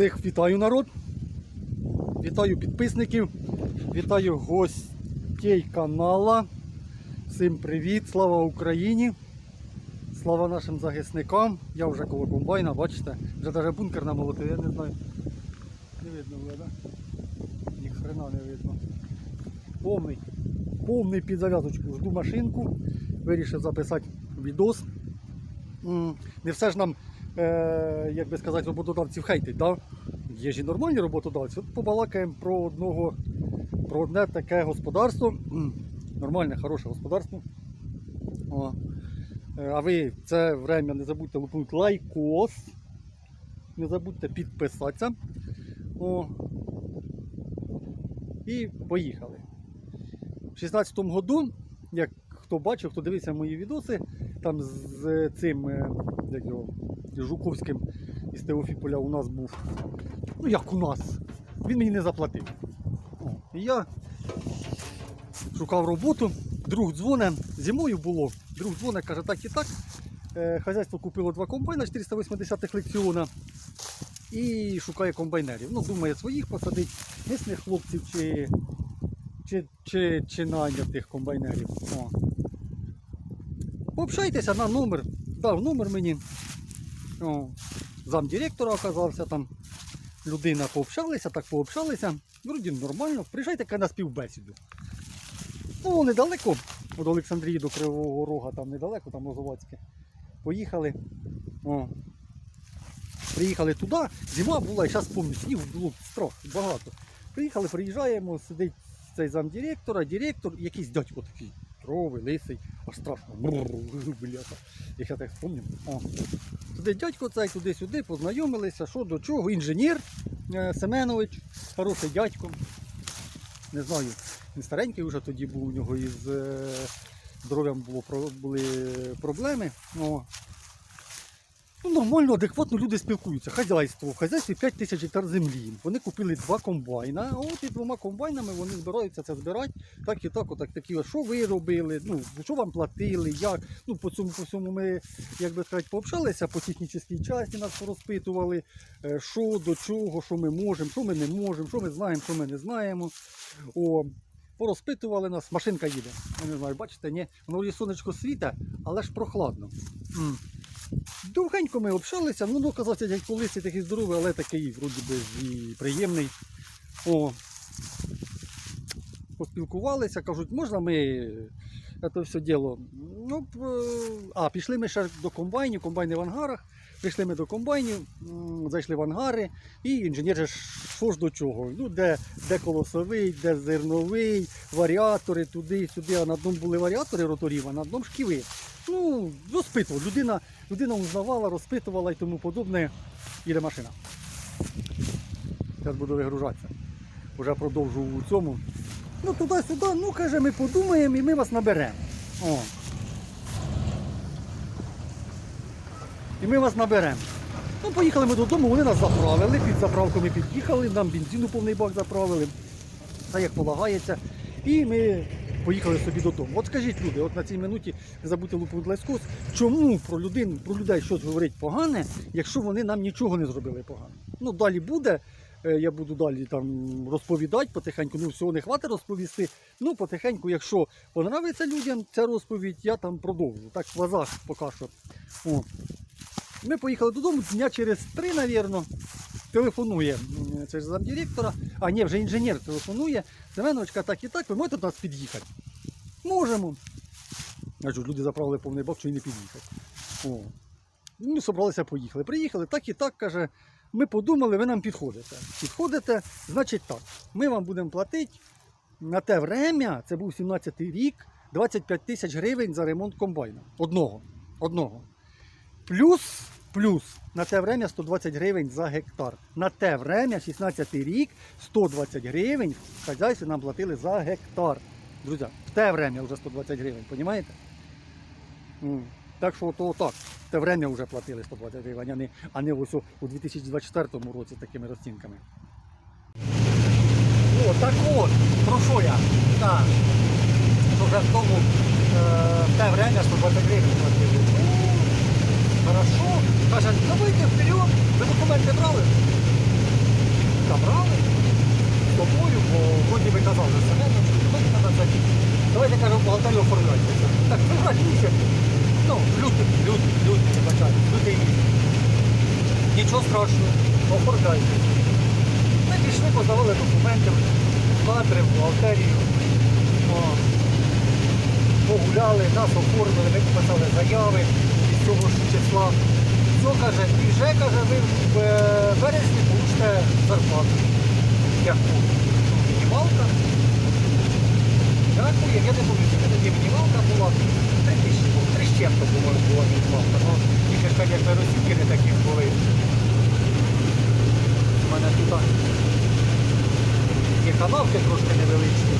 Всіх вітаю народ. Вітаю підписників, вітаю гостей канала. Всім привіт, слава Україні! Слава нашим захисникам. Я вже коло комбайна, бачите, вже навіть бункер намолотив, я не знаю. Не видно вже, так? Ні хрена не видно. Повний, повний під зав'язочку. Жду машинку. Вирішив записати відос. Не все ж нам, е, як би сказати, роботодавців хейтить, да? Є ж і нормальні роботодавці. От побалакаємо про одного, про одне таке господарство. Нормальне, хороше господарство. О. Е, А ви це время не забудьте лупнути лайкос. Не забудьте підписатися. О. І поїхали. В 16-му году, як хто бачив, хто дивився мої відоси, там з цим е, як його, Жуковським із Теофіполя у нас був. Ну як у нас? Він мені не заплатив. І я шукав роботу, друг дзвоне, зимою було, друг дзвоне, каже, так і так. Е, Хазяйство купило два комбайна 480 лекціона і шукає комбайнерів. Ну, думає, своїх посадить, місних хлопців чи, чи, чи, чи нанятих комбайнерів. О. Пообщайтеся на номер. Дав номер мені. О, замдиректора оказався там. Людина пообщалися, так пообщалися. Вроді нормально. Приїжджайте каже, на співбесіду. Ну, недалеко. Від Олександрії до Кривого Рога, там недалеко, там Лозовацьке. Поїхали. О. Приїхали туди, зима була, і зараз пам'ятаю, снігу було страх, багато. Приїхали, приїжджаємо, сидить цей замдиректора, директор, якийсь дядько такий, здоровий, лисий, аж страшно. Бляха. Я так вспомню. Сидить дядько цей туди-сюди, познайомилися, що до чого. Інженер е, Семенович, хороший дядько. Не знаю, він старенький вже тоді був, у нього із е, здоров'ям були проблеми. О. Ну, нормально, адекватно люди спілкуються. Хазяйство. В хазяйстві 5 тисяч гектар землі. Вони купили два комбайна, а от і двома комбайнами вони збираються це збирати. Так і так, отак такі, що ви робили, ну, що вам платили, як. Ну, по цьому, по цьому ми, як би сказати, пообщалися, по технічній часті нас розпитували, е, що, до чого, що ми можемо, що ми не можемо, що ми знаємо, що ми не знаємо. О, порозпитували нас, машинка їде. Я не знаю, бачите, ні, воно сонечко світа, але ж прохладно. Довгенько ми общалися, ну, ну казався, як колись такий здоровий, але такий вроді би і приємний. О, поспілкувалися, кажуть, можна ми це все діло. Ну, а, пішли ми ще до комбайнів, комбайни в ангарах. Прийшли ми до комбайнів, зайшли в ангари, і інженер же що ж до чого? Ну, де, де колосовий, де зерновий, варіатори, туди, сюди. А на одному були варіатори роторів, а на одному шківи. Ну, розпитував. Людина, людина узнавала, розпитувала і тому подобне. Їде машина. Зараз буду вигружатися. Уже продовжу у цьому. Ну туди-сюди, ну каже, ми подумаємо і ми вас наберемо. О. І ми вас наберемо. Ну, поїхали ми додому, вони нас заправили, під заправку ми під'їхали, нам бензину повний бак заправили. Все як полагається. І ми поїхали собі додому. От скажіть люди, от на цій минуті не забудьте лупу лескос, чому про людей, про людей щось говорить погане, якщо вони нам нічого не зробили погано. Ну, далі буде. е, Я буду далі там розповідати потихеньку. Ну, всього не хватить розповісти. Ну, потихеньку, якщо понравиться людям ця розповідь, я там продовжу. Так, в азах поки що. О. Ми поїхали додому дня через три, навірно. Телефонує це ж замдиректора, а ні, вже інженер телефонує. Семеновичка, так і так, ви можете до нас під'їхати? Можемо. Я кажу, люди заправили повний бак, що й не під'їхати. О. Ми собралися, поїхали. Приїхали, так і так, каже, ми подумали, ви нам підходите. Підходите, значить так, ми вам будемо платити на те время, це був 17-й рік, 25 тисяч гривень за ремонт комбайна. Одного. Одного. Плюс, плюс на те время 120 гривень за гектар. На те время, 16 рік, 120 гривень в хазяйстві нам платили за гектар. Друзі, в те время вже 120 гривень, розумієте? Так що то так, в те время вже платили 120 гривень, а не, а не ось у у 2024 році такими розцінками. О, так от, про що я? Так. Вже в тому е, в те время 120 гривень платили хорошо. Каже, давайте вперед, ви документи брали? Та брали тобою, бо вроді ви казали за не давайте треба зайти. Давайте, каже, бухгалтерію оформляйте. Так, ви брати місяць. Ну, люди лютий, лютий, вибачайте, лютий місяць. Нічого страшного, оформляйте. Ми пішли, подавали документи, в бухгалтерію. Погуляли, нас оформили, ми писали заяви цього ж числа. Все каже, і вже каже, ви в е, березні получите зарплату. Яку? Мінімалка. Дякую, я не яка тоді мінімалка була. Три ну, з чим-то була, мінімалка. Ну, тільки ж, звісно, розсіки не такі були. У мене тут є канавки трошки невеличкі.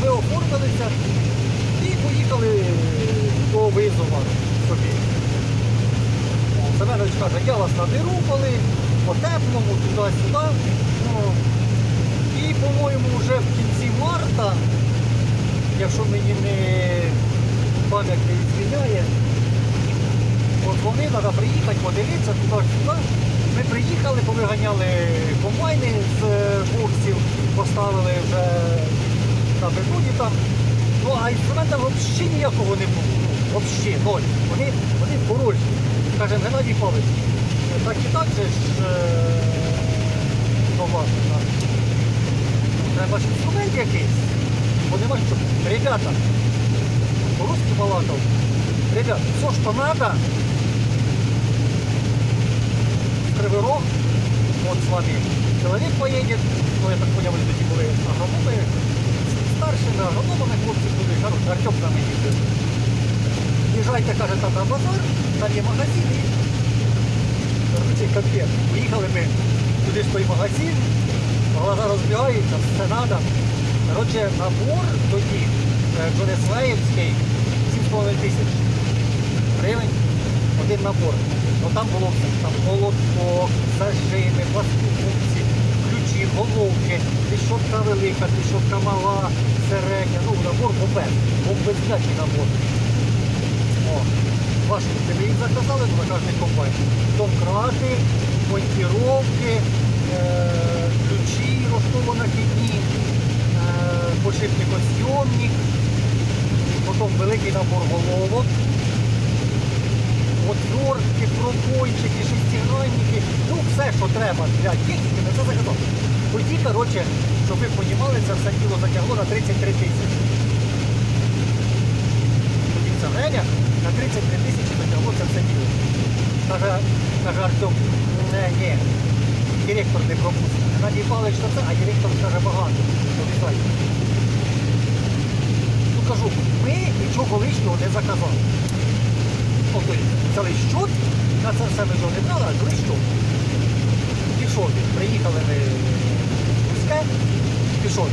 Ми оформилися і поїхали до визова собі. Семенович каже, я вас наберу коли, по теплому, туди-сюди. Ну, і, по-моєму, вже в кінці марта, якщо мені не пам'ять не відміняє, вони треба приїхати, подивитися туди-сюди. Ми приїхали, повиганяли комбайни з е, боксів, поставили вже на бетоні там. Ну а інструмента взагалі ніякого не було. Взагалі, ноль. Вони, вони порожні. Каже, Геннадій Павлович, так і так же ж е, нова. Треба ж інструмент якийсь. Бо нема що. Ребята, по-русски балакав. Ребят, все, що треба, Кривий Рог, от з вами чоловік поїде, ну я так поняв, тоді були агрономи, старшими агрономами хлопці були, Артем там їздив. Їжджайте, каже, там на базар, там є магазин і коротше, капець. Поїхали ми туди ж той магазин, глаза розбігаються, все треба. Коротше, набор тоді е, Джонеслеївський 7,5 тисяч гривень, один набор. Ну там було все, там молоток, зажими, пластиківці, ключі, головки, тріщотка велика, тріщотка мала, середня, ну набор бомбез, бомбезячий набор. Ваші ви їх заказали на кожний комбайн. Домкрати, монтіровки, е, ключі розтово-накидні, е, подшипникосйомник, потім великий набор головок, отвертки, пробойчики, шестигранники, ну все, що треба для ми це заказали. Тоді, коротше, щоб ви розуміли, це все діло затягло на 33 тисячі. Тоді це на 33 тисячі все діло. Каже, Артем, не, ні, директор не пропустить. Геннадій Павлович це, а директор каже багато. Ну кажу, ми нічого лишнього не заказали. Тобто взяли щот, на це все ми не брали, а взяли щот. Пішов приїхали ми в Руське, пішов.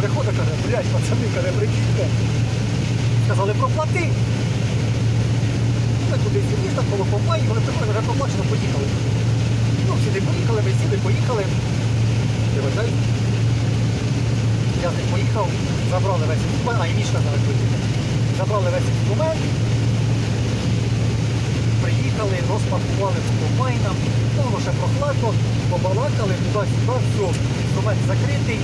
Приходить, каже, блядь, пацани, каже, прикиньте. Сказали, проплати. Ми туди сіли, так коло компанії, коли приходили, вже проплачено, поїхали. Ну, всі поїхали, ми сіли, поїхали. Вибачай. Я з ним поїхав, забрали весь інструмент, а і мішка зараз поїхав. Забрали весь інструмент, приїхали, розпакували по комбайнам, ну, воно ще прохладно, побалакали, туди-сюди, все, інструмент закритий,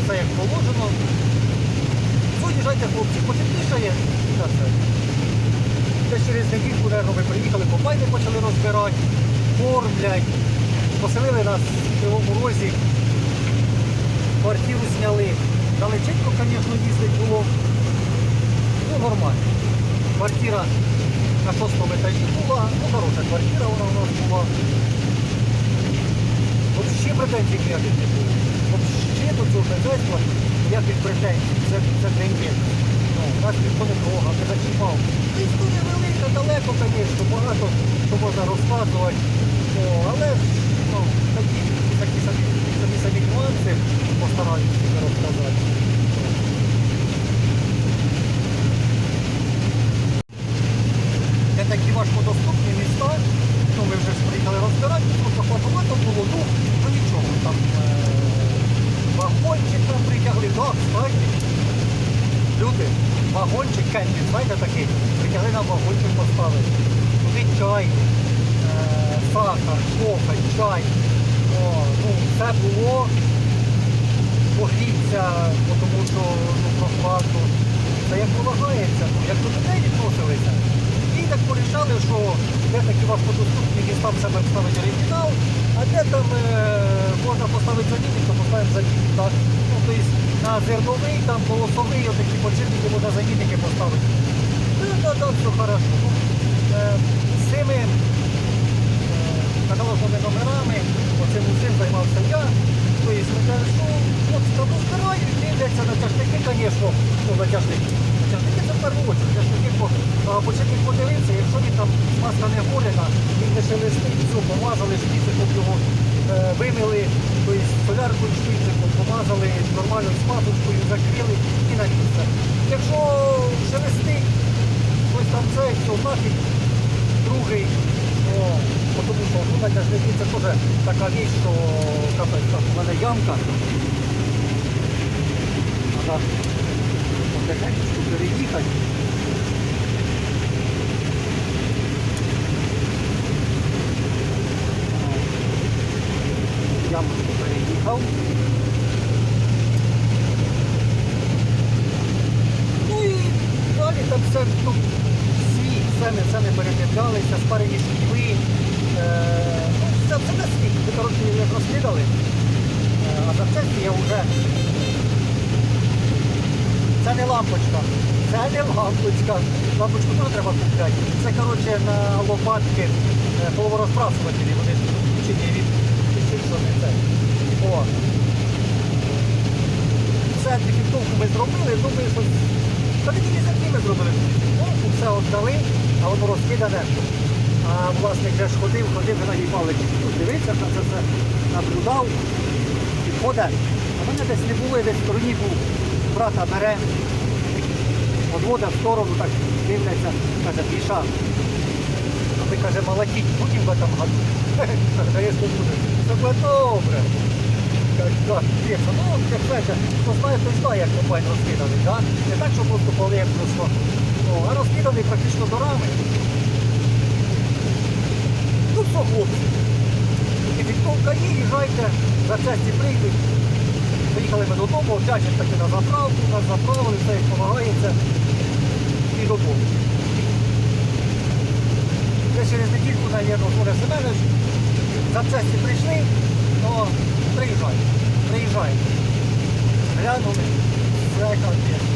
все як положено. Ну, їжджайте, хлопці, потеплішає і це. Десь через недільку, ми приїхали, комбайни почали розбирати, кормлять, поселили нас в Кривому Розі, квартиру зняли. Далеченько, звісно, їздить було. Ну, нормально. Квартира на шостому етажі була, ну хороша квартира вона у нас була. Взагалі претензій ніяких не було. Взагалі до цього хазяйства ніяких претензій. Це, це. Ну, нас ніхто не трогав, не зачіпав. Історія велика, далеко, звісно, багато що можна розказувати. О, але ну, такі, такі самі, такі самі нюанси постараюся розказати. Це такі важкодоступні міста. Ну, ми вже ж приїхали розбирати, просто платовато було, ну, ну нічого. Там е, вагончик там притягли, да, кстати. Люди, вагончик кемпінг, знаєте такий, притягли нам вагончик поставили. Туди чай, е, сахар, кофе, чай. О, ну, все було погріться, бо тому що ну, прохладно. Це як полагається, ну, як до людей відносилися. І так що де такі важкодоступні містам себе вставити оригінал, а де там е, можна поставити замінник, то поставимо замінник. Так? Ну, тобто на зерновий, там полосовий, отакі починники можна замінники поставити. Ну, да, да, все хорошо. Ну, е, з цими е, каталожними номерами, оцим усім займався я. Тобто, ми кажемо, що хлопці там розбирають, дивляться на тяжники, звісно, ну, на тяжники. Тяжники це в першу очередь, тяжники по початник подивився, якщо він там маска не горена, він не шелестить, все, помазали шпициком його, е, вимили, тобто соляркою шпициком, помазали нормальною смазочкою, закрили і на місце. Якщо шелестить, ось там це, все, нафіг, другий, о, тому що ну, на тяжники це теж така річ, що капець, так, у мене ямка. Треба потихеньку переїхати. Переїхав. Ну і далі там все ну, світ, все ми, все ми передивлялися, спарені шкіли. Е, ну, все, на світ. Ми, коротше, як розслідали. Е, а за це я вже це не лампочка. Це не лампочка. Лампочку теж треба купляти. Це, коротше, на лопатки е, половорозбрасувателі. Вони включені від це. О. Все, дефектовку ми зробили, думаю, що та не тільки за ми зробили. Дефектовку, все віддали, а воно розкидане. А власник вже ж ходив, ходив, ви нагибали. Дивився на це все, наблюдав, підходить. А мене десь не було, десь в стороні був брата бере, одвода в сторону, так дивляться, каже, Міша, а ми каже, молотіть будемо в этом году. Каже, звісно, буде. Це добре. Так, ну, як знаєте, хто знає, той знає, як комбайн розкиданий, да? Не так, що просто як просто. Ну, а розкиданий практично до рами. Ну, що, хлопці, і підковка є, їжджайте, за часті прийдуть. Поїхали ми додому, вдячні таки на заправку, нас заправили, все як полагається. І додому. Десь через недільку, мабуть, Оля Семенович, запчасті прийшли, ну приїжджай, приїжджай. Глянули, все капець.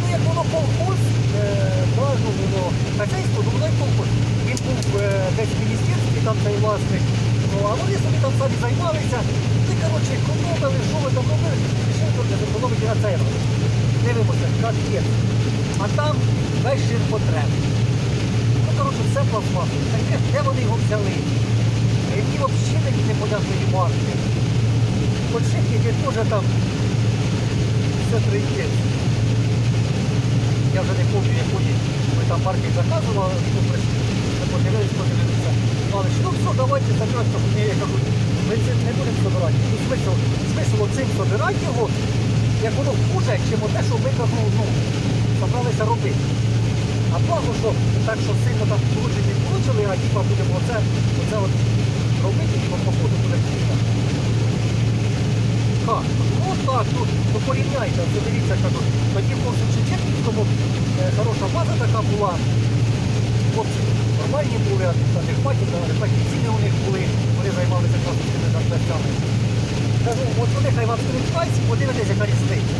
Ну як воно колхоз, е, кажу, воно хазяйство, ну воно й колхоз. Він був е, десь в міністерстві, там цей власник, ну а вони собі там самі займалися. Коротше, економили, що ви там робили, пішли тільки зекономити на цей раз. Дивимося, є. А там весь ширпотреб. Ну, коротше, все пластмасове. Таке, де вони його взяли? Які взагалі не подажної марки. Подшипники теж там все прийде. Я вже не пам'ятаю, якої ми там марки заказували, ну, прийшли, подивилися, подивилися. Але що, ну все, давайте забирати, щоб мені, я кажу, ми цим не будемо збирати. Ну, смисл, смисл цим збирати його, як воно хуже, чим те, що ми кажу, ну, собралися робити. А плану, що так, що сильно там вкручені вкручили, а типа будемо оце, оце от робити, і по походу буде кілька. Так, ну так, ну, ну порівняйте, от дивіться, кажу, тоді в Шевченківському е, хороша база така була. Хлопці нормальні були, адекватні, адекватні ціни у них були, вони займалися класними запчастями. Кажу, от вони хай вам пальці, подивитесь, яка різниця.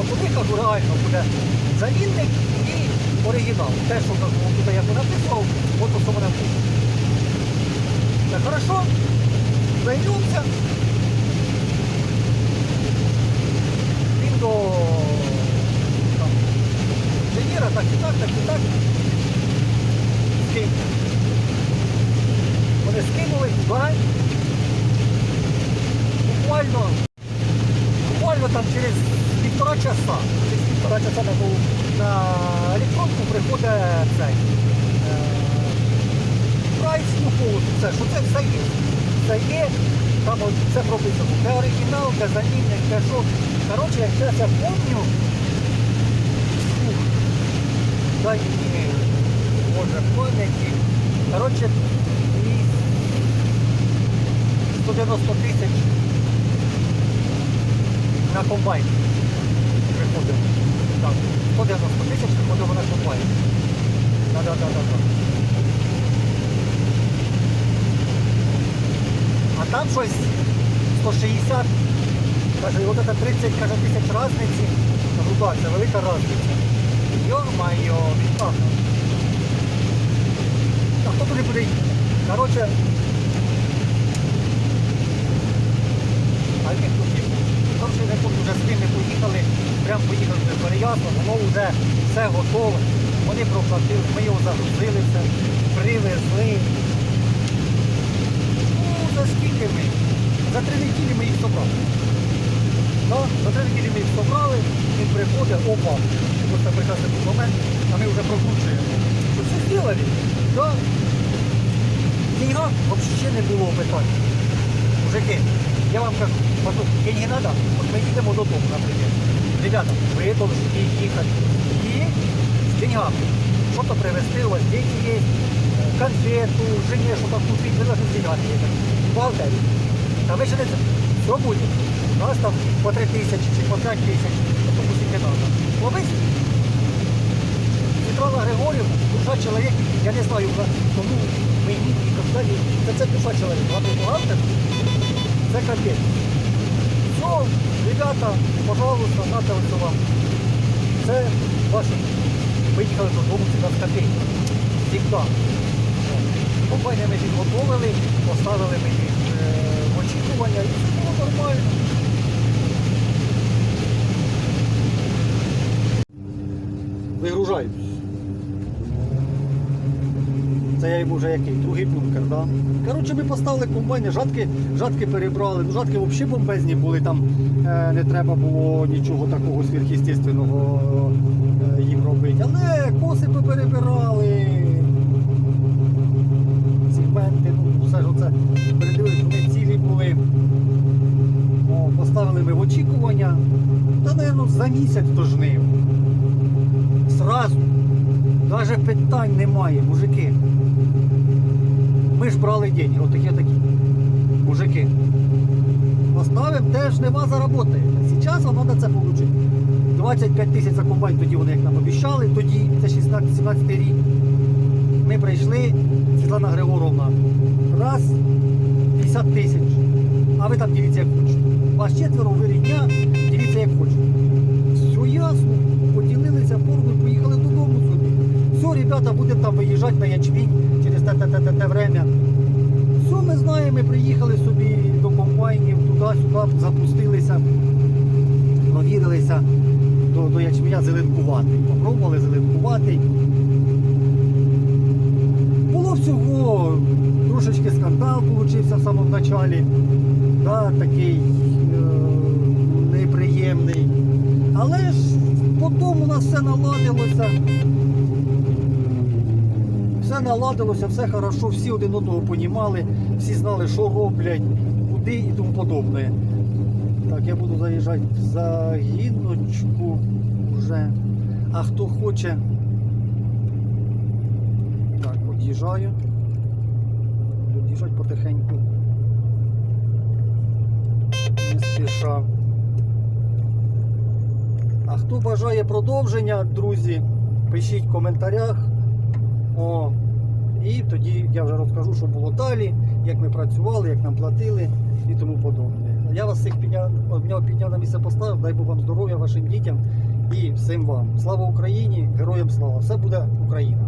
От у них реально буде замінник і оригінал. Те, що тут я написав, от у мене буде. Так, хорошо, займемося. Він до там, інженера, так і так, так і так. Скинь. Вони скинули туди. Буквально, буквально там через півтора часа, через півтора часа на, на електронку приходить цей е, прайс, ну повністю все, що це все є. Все є, там все прописано. Де оригінал, де замінник, де що. Коротше, як я помню, дай мені, може, пам'яті. Коротше, і 190 тисяч на комбайн приходив. Так, 190 тисяч приходило на комбайн. Да, да, да, да, да. А там щось 160, каже, от це 30 каже, тисяч різниці. Кажу, так, це велика різниця. Йо-майо, відпахно. А хто туди буде їхати? Коротше, а ні, тут є. Там ще не помню, вже з ким ми поїхали, прямо поїхали до Переяслав, воно вже все готове. Вони проплатили, ми його загрузили все, привезли. Ну, за скільки ми? За три неділі ми їх собрали. Да? За три неділі ми їх собрали, він приходить, опа, ось це прекрасний був момент, а ми вже прокручуємо. Що все зробили? Да? Деньга взагалі не було питань. Мужики, я вам кажу, деньги надо, вот мы едем додому, например. Ребята, вы должны ехать и с деньгами. Что-то привезти, у вас дети есть, э, конфету, жене что-то купить, вы должны с деньгами ехать. Бухгалтерию. А вы же не все будет. У нас там по 3 тысячи, чи по 5 тысяч, потому скільки надо. Ловись. Светлана Григорьевна, душа человек, я не знаю, вона- кому мені і далі. Це, це душа человек. Главний бухгалтер, це капець. Все, ребята, пожалуйста, нате ось вам. Це ваше. Виїхали додому з копійки. Всегда. Компанія ми підготовили, поставили ми їх е, в очікування і все було нормально. Вигружають. Це я йому який, другий бункер, да? Коротше, ми поставили комбайни, жатки, жатки перебрали. Ну, жатки взагалі бомбезні були, там е, не треба було нічого такого сверхъестественного е, їм робити. Але коси поперебирали. Сегменти, ну все ж оце передивилися, вони цілі були. О, поставили ми в очікування. Та, мабуть, за місяць до жнив. Сразу. Навіть питань немає, мужики. Ми ж брали деньги, от такі такі. Мужики. Поставимо, теж нема заработає. Зараз вам треба це отримати. 25 тисяч за комбайн, тоді вони як нам обіцяли, тоді, це 16-17 рік. Ми прийшли, Світлана Григоровна, раз, 50 тисяч. А ви там дивіться як хочете. Вас четверо, ви рідня, дивіться як хочете. Все ясно, поділилися поргою, поїхали додому собі. Все, ребята, будемо там виїжджати на ячмінь через те, те, те, те, те время. Все, ми знаємо, ми приїхали собі до комбайнів, туди-сюди, запустилися, провірилися до, до ячменя зеленкуватий. Попробували зеленкуватий. Було всього, трошечки скандал получився в самому началі. Да, такий е, неприємний. Але ж потім у нас все наладилося. Все наладилося, все хорошо, всі один одного понімали, всі знали, що роблять, куди і тому подобне. Так, я буду заїжджати в загіночку вже. А хто хоче. Так, від'їжджаю. Від'їжджати потихеньку. Не спіша. А хто бажає продовження, друзі, пишіть в коментарях. О, і тоді я вже розкажу, що було далі, як ми працювали, як нам платили і тому подобне. Я вас всіх підняв, підняв на місце поставив, дай Бог вам здоров'я, вашим дітям і всім вам. Слава Україні! Героям слава! Все буде Україна!